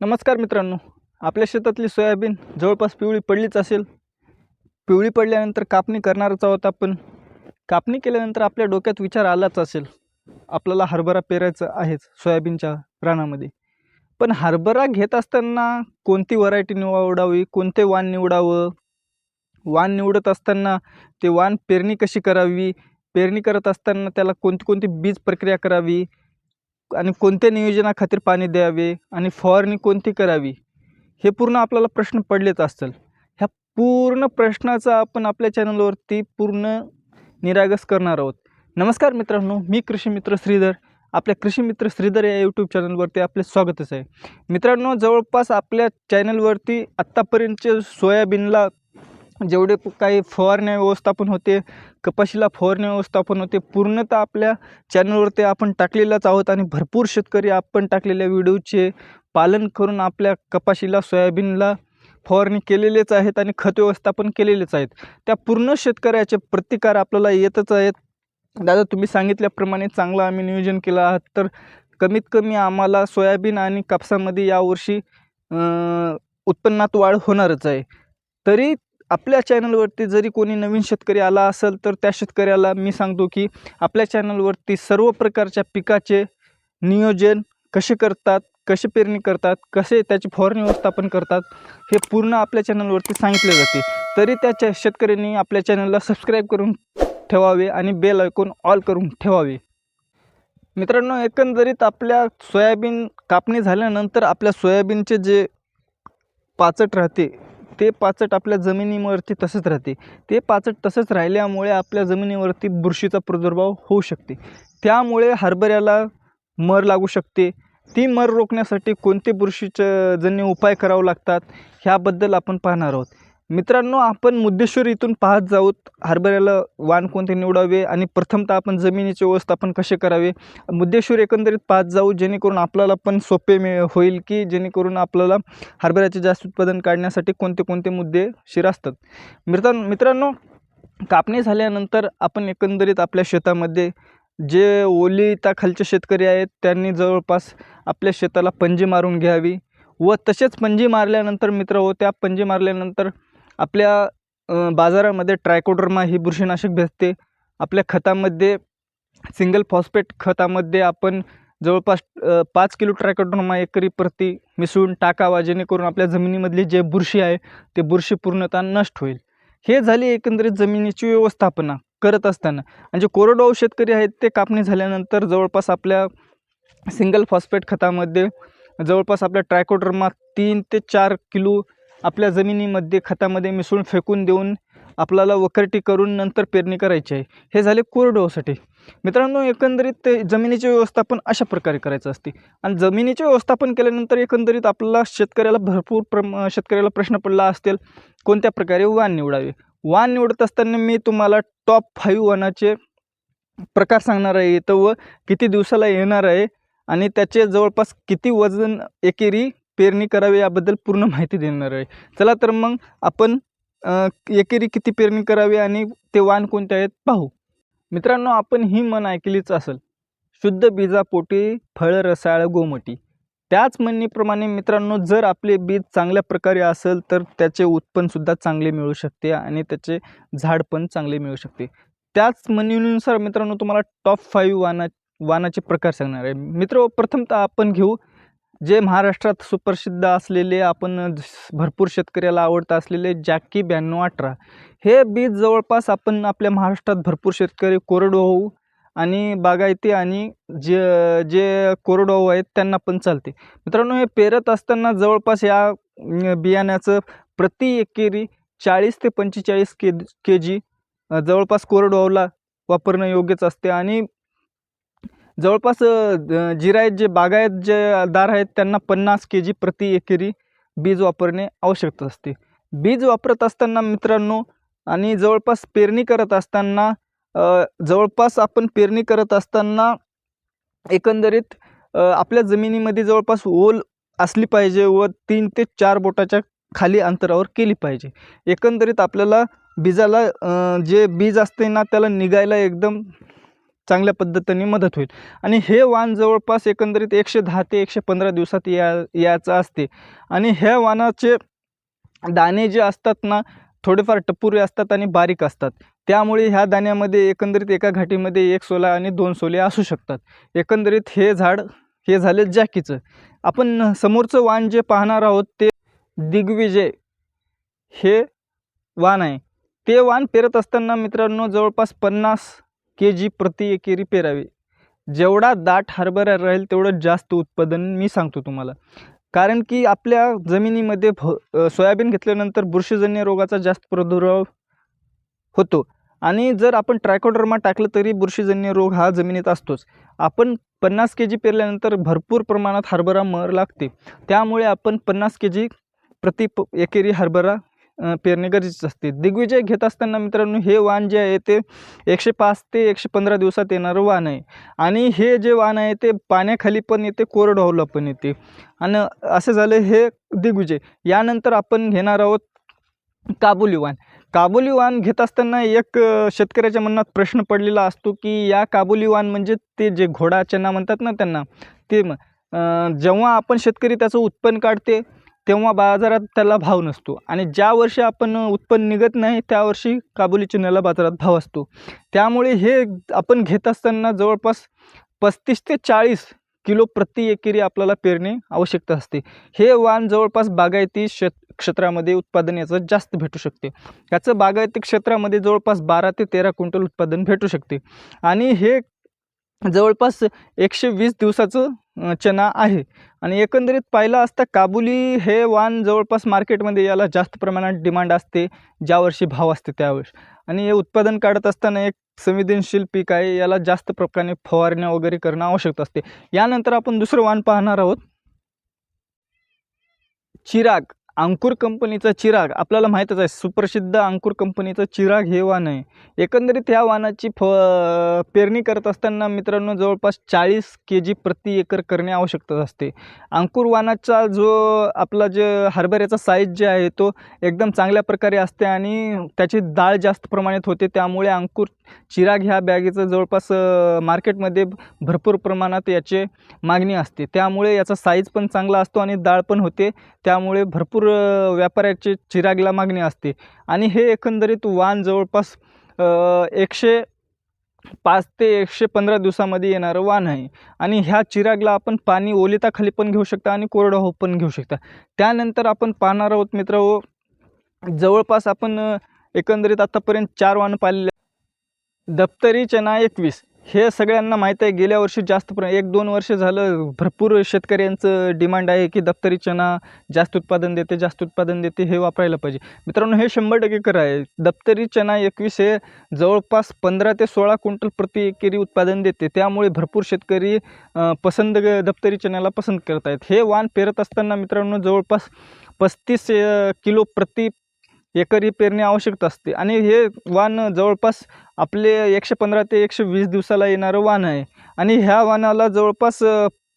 नमस्कार मित्रांनो आपल्या शेतातली सोयाबीन जवळपास पिवळी पडलीच असेल. पिवळी पडल्यानंतर कापणी करणारच आहोत आपण. कापणी केल्यानंतर आपल्या डोक्यात विचार आलाच असेल. आपल्याला हरभरा पेरायचा आहेच सोयाबीनच्या रानामध्ये. पण हरभरा घेत असताना कोणती व्हरायटी निवडावी कोणते वाण निवडावं? वाण निवडत असताना ते वाण पेरणी कशी करावी? पेरणी करत असताना त्याला कोणती कोणती बीज प्रक्रिया करावी? आणि कोणत्या नियोजनाखातीर पाणी द्यावे आणि फवारणी कोणती करावी हे पूर्ण आपल्याला प्रश्न पडलेच असतील. ह्या पूर्ण प्रश्नाचा आपण आपल्या चॅनलवरती पूर्ण निरागस करणार आहोत. नमस्कार मित्रांनो मी कृषी मित्र श्रीधर. आपल्या कृषी मित्र श्रीधर या यूट्यूब चॅनलवरती आपले स्वागतच आहे. मित्रांनो जवळपास आपल्या चॅनलवरती आत्तापर्यंतचे सोयाबीनला जेवढे काही फवारण्या व्यवस्थापन होते कपाशीला फवारणी व्यवस्थापन होते पूर्णतः आपल्या चॅनलवरती आपण टाकलेलाच आहोत आणि भरपूर शेतकरी आपण टाकलेल्या व्हिडिओचे पालन करून आपल्या कपाशीला सोयाबीनला फवारणी केलेलेच आहेत आणि खत व्यवस्थापन केलेलेच आहेत. त्या पूर्ण शेतकऱ्याचे प्रतिकार आपल्याला येतच आहेत. दादा तुम्ही सांगितल्याप्रमाणे चांगलं आम्ही नियोजन केलं आहात. तर कमीत कमी आम्हाला सोयाबीन आणि कापसामध्ये यावर्षी उत्पन्नात वाढ होणारच आहे. तरी आपल्या चॅनलवरती जरी कोणी नवीन शेतकरी आला असेल तर त्या शेतकऱ्याला मी सांगतो की आपल्या चॅनलवरती सर्व प्रकारच्या पिकाचे नियोजन कसे करतात कसे पेरणी करतात कसे त्याची फवारणी व्यवस्थापन करतात हे पूर्ण आपल्या चॅनलवरती सांगितले जाते. तरी त्या शेतकऱ्यांनी आपल्या चॅनलला सबस्क्राईब करून ठेवावे आणि बेल ऐकून ऑल करून ठेवावे. मित्रांनो एकंदरीत आपल्या सोयाबीन कापणी झाल्यानंतर आपल्या सोयाबीनचे जे पाचट राहते ते पाचट आपल्या जमिनीवरती तसंच राहते. ते पाचट तसंच राहिल्यामुळे आपल्या जमिनीवरती बुरशीचा प्रादुर्भाव होऊ शकते. त्यामुळे हरभऱ्याला मर लागू शकते. ती मर रोखण्यासाठी कोणते बुरशीचं जन्य उपाय करावे लागतात ह्याबद्दल आपण पाहणार आहोत. मित्रांनो आपण मुद्देश्वर इथून पाहत जाऊत. हरभऱ्याला वाण कोणते निवडावे आणि प्रथमतः आपण जमिनीचे व्यवस्थापन कसे करावे? मुद्देश्वर एकंदरीत पाहत जाऊ जेणेकरून आपल्याला पण सोपे मिळ होईल की जेणेकरून आपल्याला हरभऱ्याचे जास्त उत्पादन काढण्यासाठी कोणते कोणते मुद्दे शिरासतात मित्रांनो मित्रांनो कापणी झाल्यानंतर आपण एकंदरीत आपल्या शेतामध्ये जे ओलिता खालचे शेतकरी आहेत त्यांनी जवळपास आपल्या शेताला पंजी मारून घ्यावी व तसेच पंजी मारल्यानंतर मित्र हो त्या पंजी मारल्यानंतर आपल्या बाजारामध्ये ट्रायकोडर्मा ही बुरशीनाशक भेटते. आपल्या खतामध्ये सिंगल फॉस्फेट खतामध्ये आपण जवळपास पाच किलो ट्रायकोडर्मा एकरी प्रति मिसळून टाकावा जेणेकरून आपल्या जमिनीमधली जे बुरशी आहे ते बुरशी पूर्णतः नष्ट होईल. हे झाली एकंदरीत जमिनीची व्यवस्थापना करत असताना. आणि जे कोरडवाहू शेतकरी आहेत ते कापणी झाल्यानंतर जवळपास आपल्या सिंगल फॉस्फेट खतामध्ये जवळपास आपल्या ट्रायकोडर्मा तीन ते चार किलो आपल्या जमिनीमध्ये खतामध्ये मिसळून फेकून देऊन आपल्याला वक्रटी करून नंतर पेरणी करायची आहे. हे झाले कोरडवाहूसाठी मित्रांनो एकंदरीत ते जमिनीचे व्यवस्थापन अशा प्रकारे करायचं असते. आणि जमिनीचे व्यवस्थापन केल्यानंतर एकंदरीत आपल्याला शेतकऱ्याला भरपूर प्रम शेतकऱ्याला प्रश्न पडला असतील कोणत्या प्रकारे वाण निवडावे? वाण निवडत असताना मी तुम्हाला टॉप फाईव्ह वाणाचे प्रकार सांगणार आहे. इथं व किती दिवसाला येणार आहे आणि त्याचे जवळपास किती वजन एकेरी पेरणी करावी याबद्दल पूर्ण माहिती देणार आहे. चला तर मग आपण एकेरी किती पेरणी करावी आणि ते वाण कोणते आहेत पाहू. मित्रांनो आपण ही म्हण ऐकलीच असेल. शुद्ध बीजापोटी फळ रसाळ गोमटी. त्याच म्हणणीप्रमाणे मित्रांनो जर आपले बीज चांगल्या प्रकारे असेल तर त्याचे उत्पन्नसुद्धा चांगले मिळू शकते आणि त्याचे झाड पण चांगले मिळू शकते. त्याच म्हणीनुसार मित्रांनो तुम्हाला टॉप फाईव्ह वाना वानाचे प्रकार सांगणार आहे. मित्र प्रथमतः आपण घेऊ. जे महाराष्ट्रात सुप्रसिद्ध असलेले आपण भरपूर शेतकऱ्याला आवडत असलेले जॅकी ब्याण्णव अठरा. हे बीज जवळपास आपण आपल्या महाराष्ट्रात भरपूर शेतकरी कोरडवाहू आणि बागायती आणि जे जे कोरडवाहू आहेत त्यांना पण चालते. मित्रांनो हे पेरत असताना जवळपास या बियाण्याचं प्रति एकेरी चाळीस ते पंचेचाळीस के के जी जवळपास कोरडवाहूला वापरणं योग्यच असते आणि जवळपास जिरायत जे बागायत जे दार आहेत त्यांना पन्नास के जी प्रति एकेरी बीज वापरणे आवश्यक असते. बीज वापरत असताना मित्रांनो आणि जवळपास पेरणी करत असताना जवळपास आपण पेरणी करत असताना एकंदरीत आपल्या जमिनीमध्ये जवळपास ओल असली पाहिजे व तीन ते चार बोटाच्या खाली अंतरावर केली पाहिजे. एकंदरीत आपल्याला बीजाला जे बीज असते ना त्याला निघायला एकदम चांगल्या पद्धतीने मदत होईल. आणि हे वाण जवळपास एकंदरीत एकशे दहा ते एकशे पंधरा दिवसात या यायचं असते. आणि ह्या वाणाचे दाणे जे असतात ना थोडेफार टप्पुरे असतात आणि बारीक असतात. त्यामुळे ह्या दाण्यामध्ये एकंदरीत एका घाटीमध्ये एक सोला आणि दोन सोले असू शकतात. एकंदरीत हे झाड हे झाले जॅकीचं. आपण समोरचं वाण जे पाहणार आहोत ते दिग्विजय हे वाण आहे. ते वाण पेरत असताना मित्रांनो जवळपास पन्नास के जी प्रति एकेरी पेरावी. जेवढा दाट हरभरा राहील तेवढं जास्त उत्पादन मी सांगतो तुम्हाला. कारण की आपल्या जमिनीमध्ये भ सोयाबीन घेतल्यानंतर बुरशीजन्य रोगाचा जास्त प्रादुर्भाव होतो. आणि जर आपण ट्रायकोडर्मा टाकलं तरी बुरशीजन्य रोग हा जमिनीत असतोच. आपण पन्नास के जी पेरल्यानंतर भरपूर प्रमाणात हरभरा मर लागते. त्यामुळे आपण पन्नास के जी प्रति प एकेरी हरभरा पेरणे गरजेचे असते. दिग्विजय घेत असताना मित्रांनो हे वाण जे आहे ते एकशे पाच ते एकशे पंधरा दिवसात येणारं वाण आहे. आणि हे जे वाण आहे ते पाण्याखाली पण येते कोरडवाहूला पण येते. आणि असं झालं हे दिग्विजय. यानंतर आपण घेणार आहोत काबुली वाण. काबुली वाण घेत असताना एक शेतकऱ्याच्या मनात प्रश्न पडलेला असतो की या काबुली वाण म्हणजे ते जे घोडा चना म्हणतात ना त्यांना ते जेव्हा आपण शेतकरी त्याचं उत्पन्न काढते तेव्हा बाजारात त्याला भाव नसतो. आणि ज्या वर्षी आपण उत्पन्न निघत नाही त्या वर्षी काबुली चण्याला बाजारात भाव असतो. त्यामुळे हे आपण घेत असताना जवळपास पस्तीस ते चाळीस किलो प्रति एकेरी आपल्याला पेरणे आवश्यकता असते. हे वाण जवळपास बागायती शेत क्षेत्रामध्ये उत्पादन याचं जास्त भेटू शकते. याचं बागायती क्षेत्रामध्ये जवळपास बारा ते तेरा क्विंटल उत्पादन भेटू शकते. आणि हे जवळपास एकशे वीस दिवसाचं चना आहे. आणि एकंदरीत पाहिलं असता काबुली हे वाण जवळपास मार्केटमध्ये याला जास्त प्रमाणात डिमांड असते ज्या वर्षी भाव असते त्यावेळेस. आणि हे उत्पादन काढत असताना एक संवेदनशील पीक आहे याला जास्त प्रकारे फवारण्या वगैरे करणं आवश्यक असते. यानंतर आपण दुसरं वाण पाहणार आहोत. चिराग. अंकुर कंपनीचा चिराग आपल्याला माहीतच आहे सुप्रसिद्ध अंकुर कंपनीचं चिराग हे वाण आहे. एकंदरीत ह्या वाणाची फ पेरणी करत असताना मित्रांनो जवळपास चाळीस के जी प्रति एकर करणे आवश्यकता असते. अंकुर वाणाचा जो आपला जे हरभऱ्याचा साईज जे आहे तो एकदम चांगल्या प्रकारे असते आणि त्याची डाळ जास्त प्रमाणात होते. त्यामुळे अंकुर चिराग ह्या बॅगेचं जवळपास मार्केटमध्ये भरपूर प्रमाणात याचे मागणी असते. त्यामुळे याचा साईज पण चांगला असतो आणि डाळ पण होते. त्यामुळे भरपूर व्यापाऱ्याची चिरागला मागणी असते. आणि हे एकंदरीत वाण जवळपास एकशे पाच ते एकशे पंधरा दिवसामध्ये येणारं वाण आहे. आणि ह्या चिरागला आपण पाणी ओलिताखाली पण घेऊ शकता आणि कोरडवाहू पण घेऊ शकता. त्यानंतर आपण पाहणार आहोत मित्र जवळपास आपण एकंदरीत आत्तापर्यंत चार वाण पाहिलेले दप्तरी चना एकवीस. हे सगळ्यांना माहीत आहे गेल्या वर्षी जास्त प्र एक दोन वर्ष झालं भरपूर शेतकऱ्यांचं डिमांड आहे की दप्तरी चना जास्त उत्पादन देते जास्त उत्पादन देते हे वापरायला पाहिजे. मित्रांनो हे शंभर टक्के खरं आहे. दप्तरी चना एकवीस हे जवळपास पंधरा ते सोळा क्विंटल प्रति एकेरी उत्पादन देते. त्यामुळे भरपूर शेतकरी पसंत ग- दप्तरी चण्याला पसंत करत आहेत हे वाण पेरत असताना मित्रांनो जवळपास पस्तीस किलो प्रति एकरी पेरणे आवश्यक असते. आणि हे वाण जवळपास आपले एकशे पंधरा ते एकशे वीस दिवसाला येणारं वाण आहे. आणि ह्या वाणाला जवळपास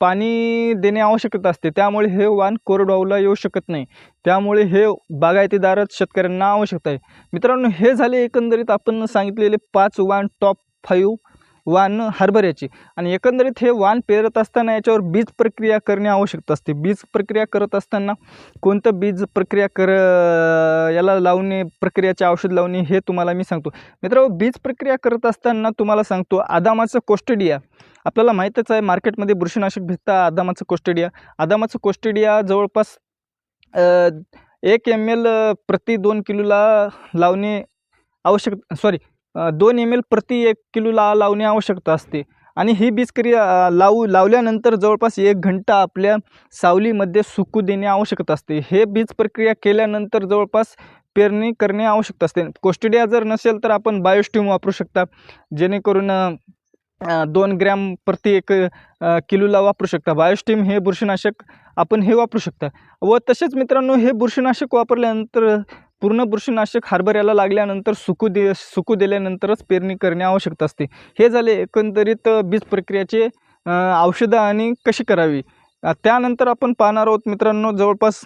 पाणी देणे आवश्यकता असते. त्यामुळे हे वाण कोरडवाहूला येऊ शकत नाही. त्यामुळे हे बागायतीदारच शेतकऱ्यांना आवश्यकता आहे. मित्रांनो हे झाले एकंदरीत आपण सांगितलेले पाच वाण टॉप फाईव्ह वाण हरभऱ्याची. आणि एकंदरीत हे वाण पेरत असताना याच्यावर बीज प्रक्रिया करणे आवश्यक असते. बीज प्रक्रिया करत असताना कोणतं बीज प्रक्रिया कर याला लावणे प्रक्रियाचे औषध लावणे हे तुम्हाला मी सांगतो. मित्रांनो बीज प्रक्रिया करत असताना तुम्हाला सांगतो आदामाचं कोस्टेडिया आपल्याला माहीतच आहे मार्केटमध्ये बुरशीनाशक भेटतं आदामाचं कोस्टेडिया आदामाचं कोस्टेडिया जवळपास एक एम एल प्रति दोन किलोला लावणे आवश्यक सॉरी दोन एम एल प्रति एक किलोला लावणे आवश्यकता असते. आणि ही बीजक्रिया लावू लावल्यानंतर जवळपास एक घंटा आपल्या सावलीमध्ये सुकू देणे आवश्यक असते. हे बीज प्रक्रिया केल्यानंतर जवळपास पेरणी करणे आवश्यक असते. कोस्टिडिया जर नसेल तर आपण बायोस्ट्यूम वापरू शकता. जेणेकरून दोन ग्रॅम प्रति एक किलोला वापरू शकता. बायोस्टीम हे बुरशीनाशक आपण हे वापरू शकता. व तसेच मित्रांनो हे बुरशीनाशक वापरल्यानंतर पूर्ण बुरशीनाशक हरभऱ्याला लागल्यानंतर सुकू दे सुकू दिल्यानंतरच पेरणी करणे आवश्यक असते. हे झाले एकंदरीत बीज प्रक्रियेचे औषधं आणि कशी करावी? त्यानंतर आपण पाहणार आहोत मित्रांनो जवळपास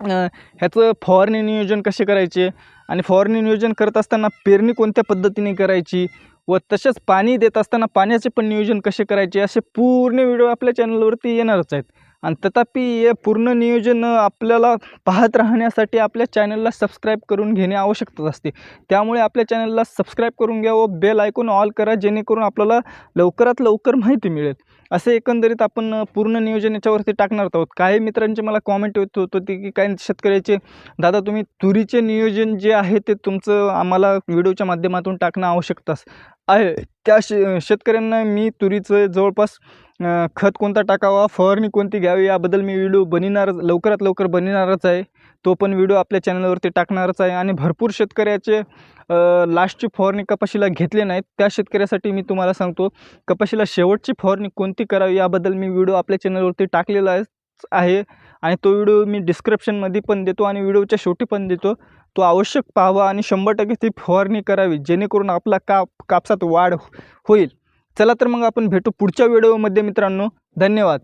ह्याचं फवारणी नियोजन कसे करायचे? आणि फवारणी नियोजन करत असताना पेरणी कोणत्या पद्धतीने करायची? व तसेच पाणी देत असताना पाण्याचे पण नियोजन कसे करायचे? असे पूर्ण व्हिडिओ आपल्या चॅनलवरती येणारच आहेत. आणि तथापि हे पूर्ण नियोजन आपल्याला पाहत राहण्यासाठी आपल्या चॅनलला सबस्क्राईब करून घेणे आवश्यकच असते. त्यामुळे आपल्या चॅनलला सबस्क्राईब करून घ्या व बेल ऐकून ऑल करा जेणेकरून आपल्याला लवकरात लवकर माहिती मिळेल. असे एकंदरीत आपण पूर्ण नियोजन याच्यावरती टाकणार आहोत. काही मित्रांचे मला कॉमेंट येत होतं ते की काही शेतकऱ्याचे दादा तुम्ही तुरीचे नियोजन जे आहे ते तुमचं आम्हाला व्हिडिओच्या माध्यमातून टाकणं आवश्यकताच आहे. त्या शे शेतकऱ्यांना मी तुरीचं जवळपास खत कोणता टाकावा फवारणी कोणती घ्यावी याबद्दल मी व्हिडिओ बनणारच लवकरात लवकर बनविणारच आहे. तो पण व्हिडिओ आपल्या चॅनलवरती टाकणारच आहे. आणि भरपूर शेतकऱ्याचे लास्टची फवारणी कपाशीला घेतले नाहीत. त्या शेतकऱ्यासाठी मी तुम्हाला सांगतो कपाशीला शेवटची फवारणी कोणती करावी याबद्दल मी व्हिडिओ आपल्या चॅनलवरती टाकलेला आहे आहे. आणि तो व्हिडिओ मी डिस्क्रिप्शनमध्ये पण देतो आणि व्हिडिओच्या शेवटी पण देतो. तो आवश्यक पाहावा आणि शंभर टक्के ती फवारणी करावी जेणेकरून आपला काप कापसात वाढ हो-, होईल. चला तर मग आपण भेटू पुढच्या व्हिडिओमध्ये मित्रांनो. धन्यवाद.